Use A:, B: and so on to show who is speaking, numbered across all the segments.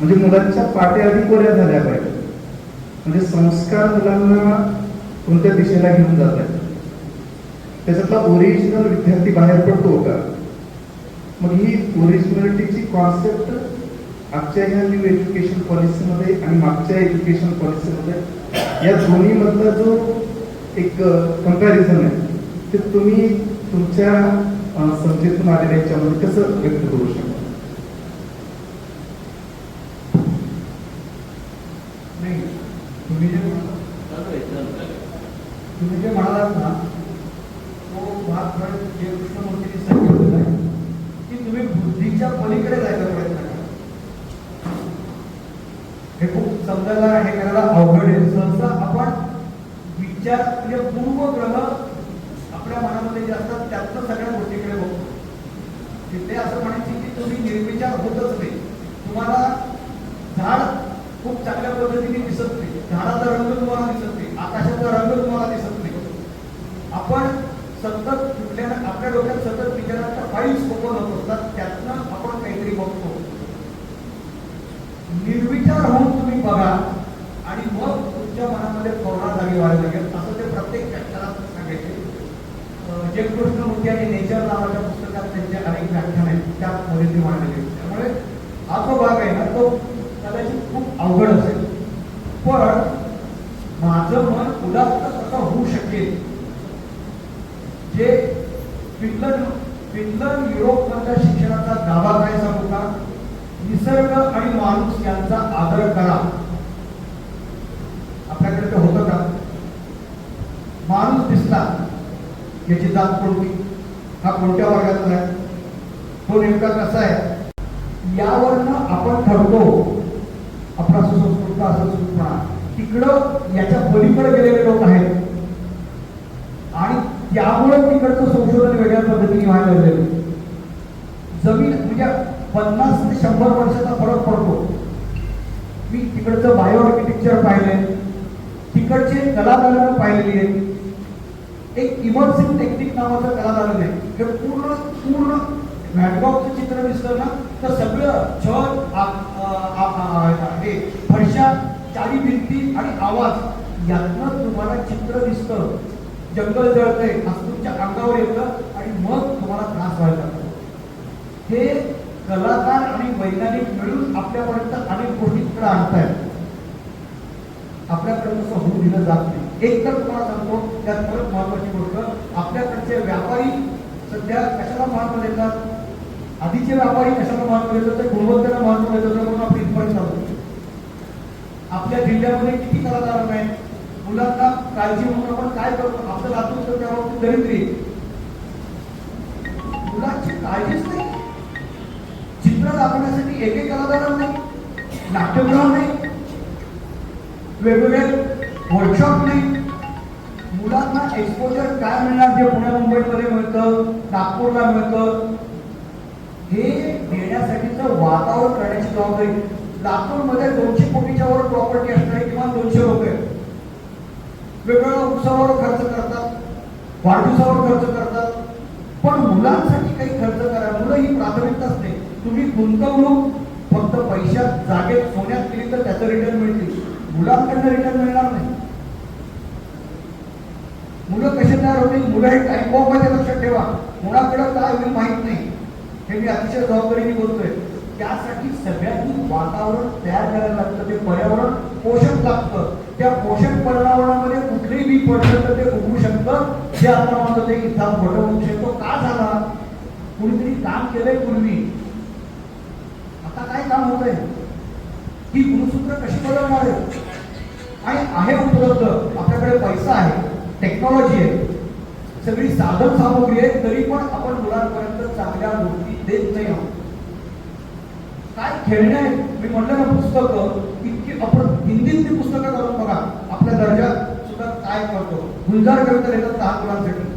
A: म्हणजे मुलांच्या पाट्या आधी कोऱ्या झाल्या पाहिजे म्हणजे संस्कार मुलांना कोणत्या दिशेला घेऊन जात आहेत? त्याच्यातला ओरिजिनल विद्यार्थी बाहेर पडतो हो का? मग ही ओरिजिनॅलिटीची कॉन्सेप्ट आजच्या ह्या न्यू एज्युकेशन पॉलिसीमध्ये आणि मागच्या एज्युकेशन पॉलिसीमध्ये या दोन्हीमधला जो एक कंपॅरिझन आहे ते तुम्ही तुमच्या अं, संस्थेतून आलेल्या याच्यामध्ये कसं व्यक्त करू शकता
B: नाही तुम्ही जे तुम्ही जे म्हणालात ना तो भाग खरं जे कृष्णमूर्तींनी सांगितलेला आहे की तुम्ही बुद्धीच्या पलीकडे जायचा प्रयत्न करा. हे खूप समजायला हे करायला अवघड आहे. सहसा आपण विचार म्हणजे पूर्वग्रह आपल्या मनामध्ये जे असतात त्यातनं सगळ्या गोष्टीकडे बघतो. तिथे असं म्हणायची की तुम्ही निर्विचार होतच नाही. तुम्हाला झाड खूप चांगल्या पद्धतीने दिसत नाही. झाडाचा रंग तुम्हाला दिसत नाही. आकाशाचा रंग तुम्हाला दिसत नाही आपण सतत कुठल्या आपल्या डोक्यात सतत विचाराच्या फाईल्स ओपन होत असतात त्यातनं आपण काहीतरी बघतो. निर्विचार होऊन तुम्ही बघा आणि मग तुमच्या मनामध्ये कोरोना जागी व्हायला लागेल. असं ते प्रत्येक व्याख्यानात सांगायचे. अं, जे कृष्णमूर्ती आणि नेचर नावाच्या पुस्तकात त्यांचे अनेक व्याख्यान आहेत त्यामध्ये ते मांडले त्यामुळे हा जो भाग आहे ना तो कदाचित खूप अवघड असेल पण माझं मन उदात्त कसं होऊ शकेल जे फिनलंड फिनलंड युरोप मधल्या शिक्षणाचा गाभा काय सांगू का निसर्ग आणि माणूस यांचा आदर करा. आपल्याकडे ते होतं का? माणूस दिसला याची जात कोणती? हा कोणत्या वर्गातला आहे तो नेमका कसा आहे? यावरनं आपण ठरतो आपला सुसंस्कृत असंस्कृतपणा. तिकडं याच्या पलीकडे गेलेले लोक आहेत. आणि त्यामुळे तिकडचं संशोधन वेगळ्या पद्धतीने व्हायला लागलेलं जमीन म्हणजे पन्नास ते शंभर वर्षाचा फरक पडतो. मी तिकडचं बायो आर्किटेक्चर पाहिलंय. तिकडचे कलादालन पाहिलेली आहेत एक इमर्सिव्ह टेक्निक नावाचं कलादालन आहे हे पूर्ण पूर्ण मॅटबॉक्सचं चित्र दिसलं ना तर सगळं छत हे फरशा चारी भिंती आणि आवाज यातनं तुम्हाला चित्र दिसतं. जंगल जळतंय असं तुमच्या अंगावर येतं आणि मग तुम्हाला त्रास व्हायला लागतो. हे कलाकार आणि वैज्ञानिक मिळून आपल्यापर्यंत अनेक गोष्टी तिकडे आणतायत. आपल्याकडे तसं होऊ दिलं जात नाही. एक तर तुम्हाला सांगतो त्यात परत महत्वाची गोष्ट आपल्याकडचे व्यापारी सध्या कशाला महत्त्व देतात? आधीचे व्यापारी कशाला महत्त्व देतात? तर गुणवत्तेला महत्त्व देतात म्हणून आपली इथपर्यंत चालू आपल्या जिल्ह्यामध्ये किती कलाकार आहेत? मुलांना काळजी म्हणून आपण काय करतो? आपलं लातूर तर त्या दरिद्री दाखवण्यासाठी एक एक कलाकार नाही नाट्यगृह नाही. वेगवेगळे वर्कशॉप नाही. मुलांना एक्सपोजर काय मिळणार जे पुण्या मुंबईमध्ये मिळतं नागपूरला मिळतं हे देण्यासाठीचं वातावरण करण्याची जबाबदारी. लातूरमध्ये दोनशे कोटीच्या वर प्रॉपर्टी असणारे किमान दोनशे लोक आहेत. वेगवेगळ्या उत्सवावर खर्च करतात वाढदिवसावर खर्च करतात. पण मुलांसाठी काही खर्च करा मुलं ही प्राथमिकताच नाही. तुम्ही गुंतवणूक फक्त पैशात जागेत सोन्यात केली तर त्याचं रिटर्न मिळतील. मुलांकडनं रिटर्न मिळणार नाही. मुलं कसे तयार होतील? मुलं हे टाइम बॉम्बमध्ये लक्षात ठेवा. मुलाकडं काय होईल माहीत नाही. हे मी अतिशय जबाबदारीने बोलतोय. त्यासाठी सगळ्यांनी वातावरण तयार करायला लागतं. ते पर्यावरण पोषक लागतं. त्या पोषक पर्यावरणामध्ये कुठलेही बी पडलं तर ते उगवू शकतं. जे आता म्हणतो ते इथं फोटो होऊ शकतो. का झाला? कुणीतरी काम केलंय पूर्वी. काम होत आहे. ही गुणसूत्र कशी बदलणार आहे? आणि आहे उपलब्ध. आपल्याकडे पैसा आहे टेक्नॉलॉजी आहे. सगळी साधन सामग्री आहे तरी पण आपण मुलांपर्यंत चांगल्या गोष्टी देत नाही आहोत. काय खेळणे आहे मी म्हटलं ना पुस्तक इतकी आपण हिंदीतली पुस्तकं करून बघा. आपल्या दर्जात सुद्धा काय करतो? गुलजार कविता लिहितात लहान मुलांसाठी.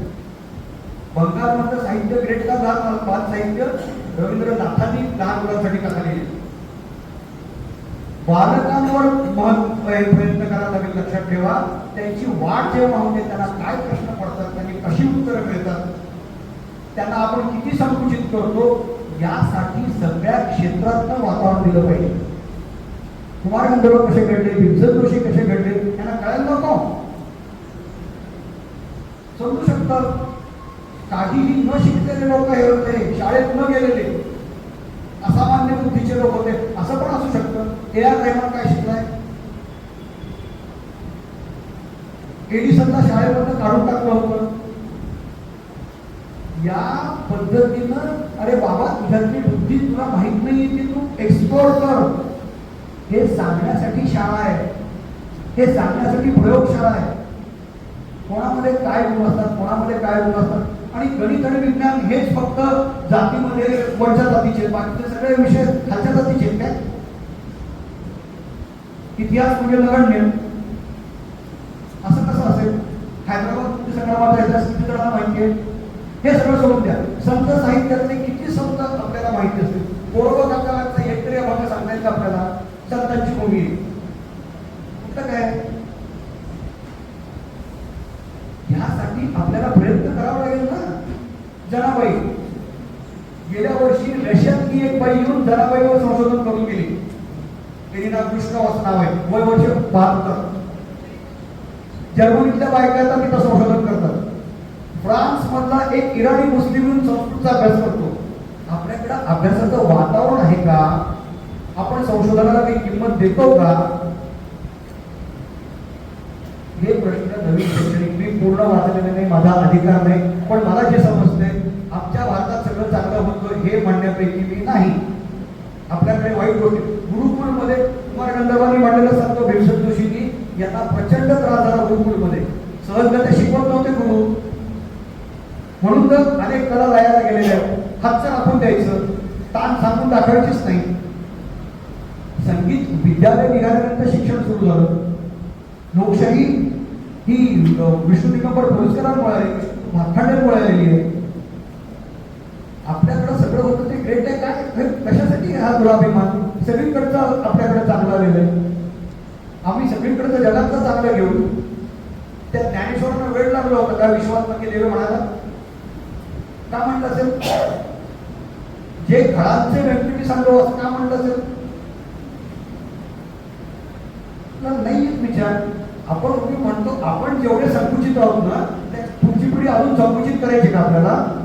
B: बंगालमधलं साहित्य ग्रेट का लहान बाल साहित्य रवींद्रनाथांनी लहान मुलांसाठी कथा लिहिली. बालकांवर प्रयत्न करायला लागेल लक्षात ठेवा. त्यांची वाढ जेव्हा होते त्यांना काय प्रश्न पडतात त्यांनी कशी उत्तरं मिळतात त्यांना आपण किती संकुचित करतो यासाठी सगळ्या क्षेत्रातलं वातावरण दिलं पाहिजे. कुमार गंधर्व कसे घडले भीमसेन जोशी कसे घडले त्यांना कळायला नको. समजू शकतात काहीही न शिकलेले लोक हे होते शाळेत न गेलेले असामान्य बुद्धीचे लोक होते. असं पण असू शकतं. ए आर रेहमान काय शिकलाय? एडिसनला शाळेमधनं काढून टाकलं होतं. या पद्धतीनं अरे बाबा तुझ्यातली बुद्धी तुला माहीत नाही ती तू एक्सप्लोर कर. हे सांगण्यासाठी शाळा आहे. हे सांगण्यासाठी प्रयोगशाळा आहे. कोणामध्ये काय गुण असतात कोणामध्ये काय गुण असतात? आणि गणित आणि विज्ञान हेच फक्त जातीमध्ये वरच्या जातीचे बाकीचे सगळे विषय खालच्या जातीचे आहेत काय? इतिहास म्हणजे नगण्य. असं कसं असेल? हैदराबाद मुक्ती संग्रामाचा इतिहास किती जणांना माहिती आहे. हे सगळं सोडून द्या. संत साहित्यातले किती संत आपल्याला माहिती असतील? पूर्व काकाचा एक तरी अभंग सांगायचा आपल्याला संतांची भूमी आहे. कुठं काय ह्यासाठी आपल्याला प्रयत्न करावा लागेल ना जनाबाई गेल्या वर्षी रशियातली एक बाई येऊन जनाबाईवर संशोधन करून गेली त्यांनी नाव कृष्ण असं नाव आहे. वय वर्ष बहात्तर. जर्मनीतल्या बायका तिथं संशोधन करतात. फ्रान्स मधला एक इराणी मुस्लिम येऊन संस्कृतचा अभ्यास करतो. आपल्याकडे अभ्यासाचं वातावरण आहे का? आपण संशोधनाला काही किंमत देतो का? हे प्रश्न नवीन शैक्षणिक मी पूर्ण वाचलेले नाही माझा अधिकार नाही. पण मला जे समजते आमच्या भारतात सगळं चांगलं होतं हे म्हणण्यापैकी मी नाही. आपल्याकडे वाईट गोष्टी. गुरुकुलमध्ये कुमार गंधर्वांनी मांडलेलं सांगतो भीमसेन जोशींनी यांना प्रचंड त्रास झाला गुरुकुलमध्ये. सहजगत शिकवत नव्हते गुरु. म्हणून तर अनेक कला लयाला गेलेल्या आहेत. हातचं आपण द्यायचं. ताण सांगून दाखवायचीच नाही. संगीत विद्यालय निघाल्यानंतर शिक्षण सुरू झालं. लोकशाही ही विष्णू दिगंबर पुरस्कारांमुळे आली विष्णू आलेली आहे. आपल्याकडं सगळं होतं ते ग्रेट आहे काय कशासाठी हा दुराभिमान? सगळीकडचं आपल्याकडे चांगलं आलेलं आहे. आम्ही सगळीकडचं जगातलं चांगलं घेऊ त्या ज्ञानेश्वरांना वेळ लागला होता का? विश्वात्मक देव म्हणाला. का म्हणलं असेल? जे घरांचे व्यक्ती सांगतो असं का म्हणलं असेल? नाही विचार. आपण म्हणतो आपण जेवढे संकुचित आहोत ना त्या पुढची पिढी अजून संकुचित करायची का आपल्याला?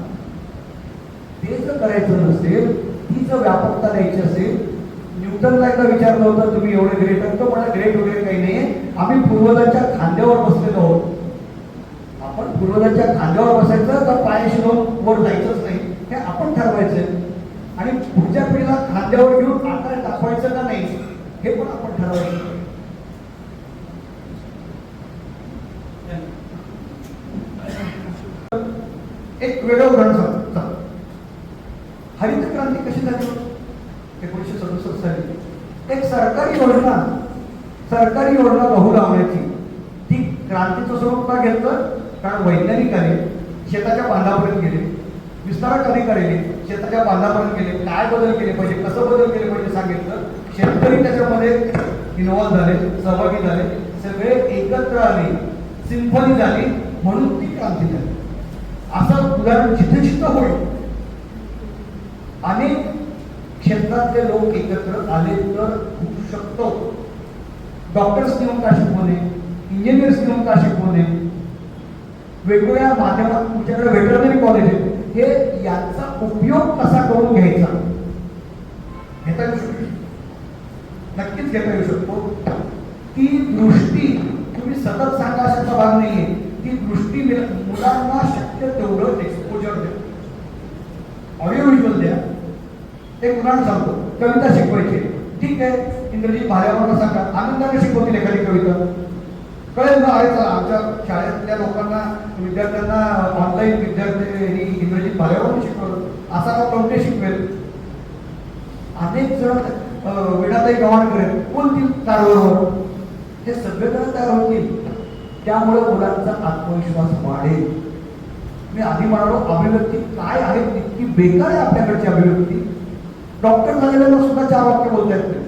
B: हे जर करायचं नसेल ती जर व्यापकता द्यायची असेल न्यूटनला एकदा विचारलं होतं तुम्ही एवढे ग्रेट आहात? तो मला ग्रेट वगैरे काही नाही आम्ही पूर्वजांच्या खांद्यावर बसलेलो आहोत. आपण पूर्वजांच्या खांद्यावर बसायचं तर पायाशी लावून वर जायचंच नाही. हे आपण ठरवायचं आणि पुढच्या पिढीला खांद्यावर घेऊन आकार दाखवायचं का नाही हे पण आपण ठरवायचं. एक वेगळं उदाहरण सांगतो चला. हरित क्रांती कशी झाली एकोणीसशे सदुसष्ट साली. एक सरकारी योजना सरकारी योजना गहू लावण्याची ती क्रांतीचं स्वरूप का घेतलं? कारण वैज्ञानिक आले शेताच्या बांधापर्यंत गेले. विस्तारक अधिकारी शेताच्या बांधापर्यंत गेले. काय बदल केले पाहिजे? कसं बदल केले पाहिजे सांगितलं? शेतकरी त्याच्यामध्ये इन्व्हॉल्व झाले सहभागी झाले. सगळे एकत्र आले. सिम्फनी झाली. म्हणून ती क्रांती झाली. असं उदाहरण जिथे जिथं होईल. अनेक क्षेत्रातले लोक एकत्र आले तर होऊ शकतो. डॉक्टर्स घेऊन का शिकवणे इंजिनियर्स घेऊन का शिकवणे वेगवेगळ्या माध्यमात तुमच्याकडे वेटरनरी कॉलेज आहे. हे याचा उपयोग कसा करून घ्यायचा? घेता येऊ शकतो नक्कीच घेता येऊ शकतो. ती दृष्टी तुम्ही सतत सांगा अशाचा भाग नाहीये. ती दृष्टी मुलांना शक्य तेवढं एक्सपोजर द्या ऑडिओ व्हिज्युअल द्या एक उदाहरण सांगतो. कविता शिकवायची. ठीक आहे? इंग्रजी भाऱ्यावरनं सांगा. आनंदाने शिकवतील एखादी कविता. कळेल ना आहे आमच्या शाळेतल्या लोकांना विद्यार्थ्यांना ऑनलाईन विद्यार्थी ही इंग्रजी भाज्यावरून शिकवलं. असा का कोणते शिकवेल. अनेक जण वेळातही गव्हाण करेल. कोणतील तारवर हे सगळे जण तयार होतील. त्यामुळे मुलांचा आत्मविश्वास वाढेल. मी आधी म्हणालो अभिव्यक्ती काय आहे? तितकी बेकार आहे आपल्याकडची अभिव्यक्ती. डॉक्टर झालेल्यांना सुद्धा चार वाक्य बोलता येत नाही.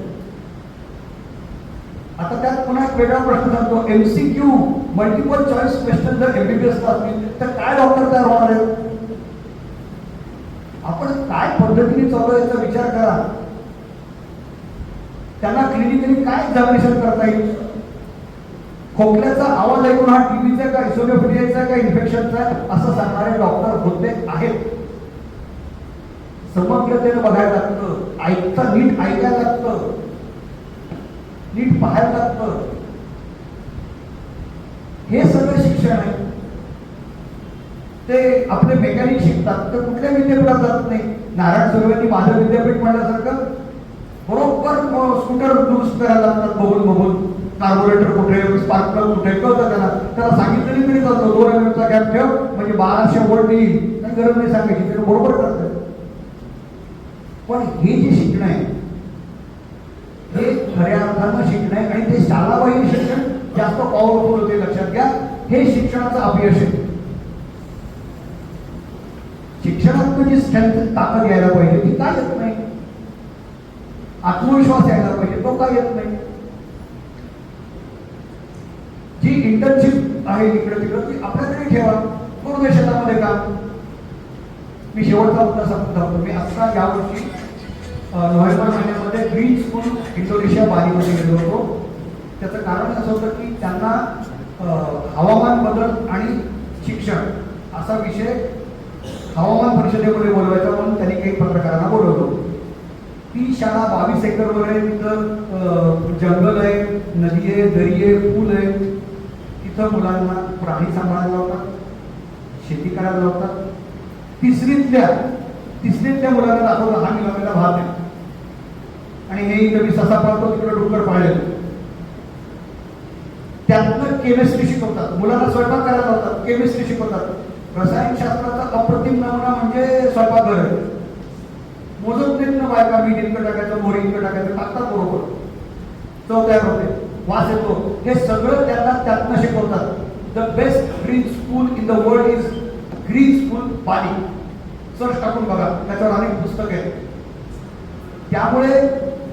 B: आता त्यात पुन्हा एक वेगळा प्रश्न सांगतो एमसीक्यू मल्टिपल चॉईस क्वेश्चन जर एमबीबीएस असतील तर काय डॉक्टर तयार होणार आहेत? आपण काय पद्धतीने चालू आहे याचा विचार करा. त्यांना क्लिनिकली काय एक्झामिनेशन करता येईल? खोकल्याचा आवाज ऐकून हा टीबीचा का इसोलिओफिलियाचा का इन्फेक्शनचा असं सांगणारे डॉक्टर होते आहेत. समग्रतेनं बघायला लागतं. ऐकता नीट ऐकायला लागतं. नीट पाहायला लागतं. हे सगळं शिक्षण आहे. ते आपले मेकॅनिक शिकतात. तर कुठल्या विद्यापीठात जात नाही. नारायण सुर्वेंनी माझं विद्यापीठ म्हणल्यासारखं बरोबर स्कूटर दुरुस्त करायला लागतात बघून बघून. कार्बोरेटर कुठे स्पार्क प्लग कुठे कळतं त्याला. त्याला सांगितलं तरी चालतं. दोन एम गॅप ठेव. म्हणजे बाराशे वोल्ट येईल. काही गरज नाही सांगायची. तर बरोबर करतात. पण हे जे शिकणं आहे हे खऱ्या अर्थानं शिकणं आहे आणि ते शाळाबाह्य शिक्षण जास्त पॉवरफुल होते लक्षात घ्या हे शिक्षणाचं अपयश आहे. शिक्षणात म्हणजे जी स्ट्रेंथ ताकद यायला पाहिजे. ती काय येत नाही? आत्मविश्वास यायला पाहिजे. तो काय येत नाही? जी इंटर्नशिप आहे इकडे तिकडं ती आपल्याकडे ठेवा. पूर्ण शेतामध्ये का मी शेवटचा मुद्दा सांगतो मी असा यावर्षी नोव्हेंबर महिन्यामध्ये बीच म्हणून इंडोनेशिया बालीमध्ये गेलो होतो. त्याचं कारण असं होतं की त्यांना हवामान बदल आणि शिक्षण असा विषय हवामान परिषदेमध्ये बोलवायचा म्हणून त्यांनी काही पत्रकारांना बोलवलं. ती शाळा बावीस एकरवर आहे तिथं जंगल आहे नदी आहे दरी आहे पूल आहे. तिथं मुलांना प्राणी सांभाळायला लावतात शेती करायला लावतात. तिसरीतल्या तिसरीतल्या मुलांना दाखवलं हा मिळवलेला भाग आहे. आणि हे इथं मी ससा पाळतो तिकडे डुक्कर पाळले त्यातनं केमिस्ट्री शिकवतात. मुलांना स्वयंपाक करायला लावतात केमिस्ट्री शिकवतात. रसायनशास्त्राचा अप्रतिम नमुना म्हणजे स्वयंपाकघर. आहे मोजत नाहीत ना बायका मीठ इतकं टाकायचं मोरी इतकं टाकायचं टाकतात बरोबर. चव तयार होते वास येतो. हे सगळं त्यांना त्यातनं शिकवतात. The best green school in the world is green school Bali search टाकून बघा त्याच्यावर अनेक पुस्तक आहेत. त्यामुळे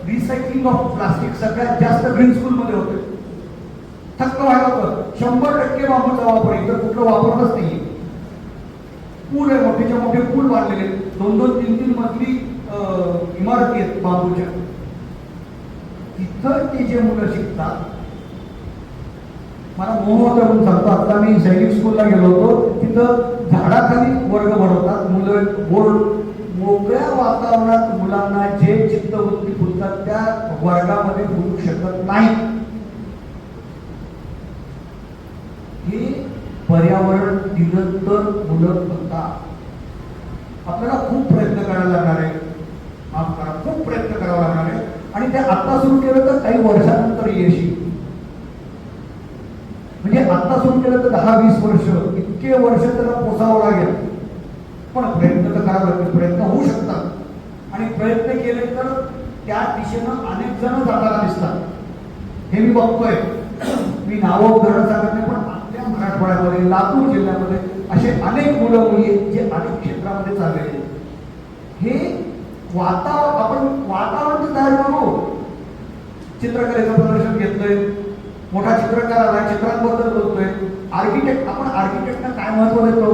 B: रिसायकलिंग ऑफ प्लास्टिक सगळ्यात जास्त ग्रीन स्कूलमध्ये होते. थक्क व्हायला होतं शंभर टक्के बांबूचा वापर इतर कुठलं वापरतच नाही. पूल आहे मोठेच्या मोठे पूल बांधलेले दोन दोन तीन तीन मजली अं, इमारती आहेत बांबूच्या. तिथं ते जे मुलं शिकतात मला मोह होता सांगतो. आता मी सैनिक स्कूलला गेलो होतो. तिथं झाडाखाली वर्ग भरवतात मुलं बोर्ड मोकळ्या वातावरणात मुलांना जे चित्तवृत्ती फुलतात त्या वर्गामध्ये होऊ शकत नाही. हे पर्यावरण दिलं तर मुलं बनतात आपल्याला खूप प्रयत्न करायला लागणार आहे माफ करा खूप प्रयत्न करावा लागणार आहे आणि ते आता सुरू केलं तर काही वर्षानंतर यश म्हणजे आता सुरू केलं तर दहा वीस वर्ष इतके वर्ष त्याला पोसावं लागेल. पण प्रयत्न तर करावं लागतील. प्रयत्न होऊ शकतात. आणि प्रयत्न केले तर त्या दिशेनं अनेक जण जाताना दिसतात. हे मी बघतोय. मी नावं उदाहरण सांगत नाही पण आपल्या मराठवाड्यामध्ये लातूर जिल्ह्यामध्ये असे अनेक मुलं मुली आहेत जे अनेक क्षेत्रामध्ये चाललेले आहेत. हे वातावरण आपण वातावरण तर तयार करू. चित्रकलेचं प्रदर्शन घेतलंय. मोठा चित्रकार आला चित्रांबद्दल बोलतोय. आर्किटेक्ट आपण आर्किटेक्टना काय महत्त्व देतो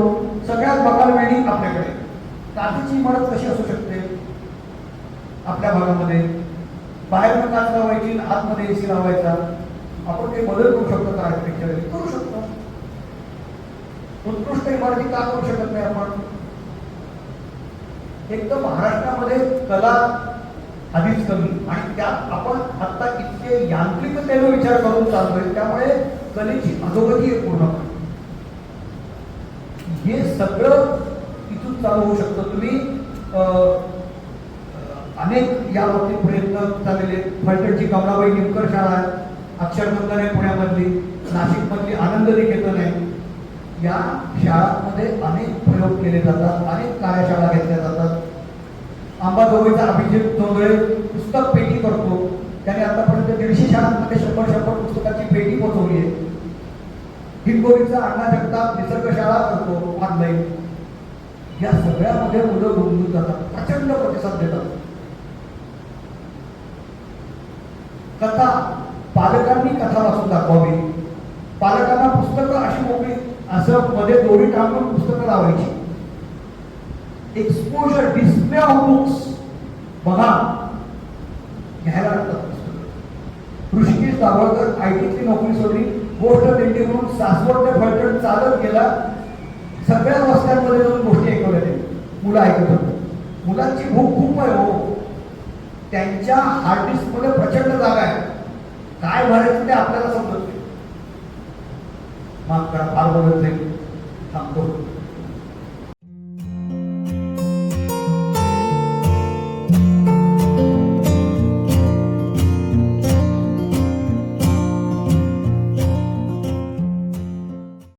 B: सगळ्यात बघायला बिल्डिंग आपल्याकडे काचेची इमारत कशी असू शकते आपल्या भागामध्ये बाहेर काच आतमध्ये एसी लावायचा. आपण काही बदल करू शकतो का आर्किटेक्चर करू शकतो. उत्कृष्ट इमारती का करू शकत नाही आपण? एक तर महाराष्ट्रामध्ये कला आधीच कमी आणि त्यात आपण आता इतके यांत्रिकतेने विचार करून चालतोय त्यामुळे कलेची अधोगती आहे पूर्ण. हे सगळं इथून चालू होऊ शकतं. तुम्ही अं, अनेक या बाबतीत प्रयत्न झालेले आहेत. फलटणची कमलाबाई निमकर शाळा आहे. अक्षरबंधन आहे पुण्यामधली. नाशिकमधली आनंद निकेतन आहे. या शाळांमध्ये अनेक प्रयोग केले जातात. अनेक कार्यशाळा घेतल्या जातात. अंबाजोगाईचा अभिजित जोंधळे पुस्तक पेटी करतो. त्याने आतापर्यंत दीडशे शाळांमध्ये शंभर शंभर पुस्तकाची पेटी पोहोचवली आहे. हिंगोलीचा अण्णा जगताप निसर्ग शाळा करतो ऑनलाईन या सगळ्यामध्ये मुलं गुंतून जातात. प्रचंड प्रतिसाद देतात. कथा. पालकांनी कथा वाचून दाखवावी. पालकांना पुस्तकं अशी मोकळी असं मध्ये दोरी टाकून पुस्तकं लावायची. एक्सपोजर डिस्प्ले ऑफ बुक्स बघा. घ्यायला लागतात पुस्तकं. दाभोळकर आय नोकरी सोडली. गोष्ट दिंडी म्हणून सासवड ते फलटण चालत गेला. सगळ्या वस्त्यांमध्ये जाऊन गोष्टी ऐकवल्या मुलं ऐकत होती. मुलांची भूक खूप आहे हो. त्यांच्या हार्ड डिस्कमध्ये प्रचंड जागा आहे. काय भरायचं ते आपल्याला समजत नाही. माफ करा फार बोलत नाही. थांबतो.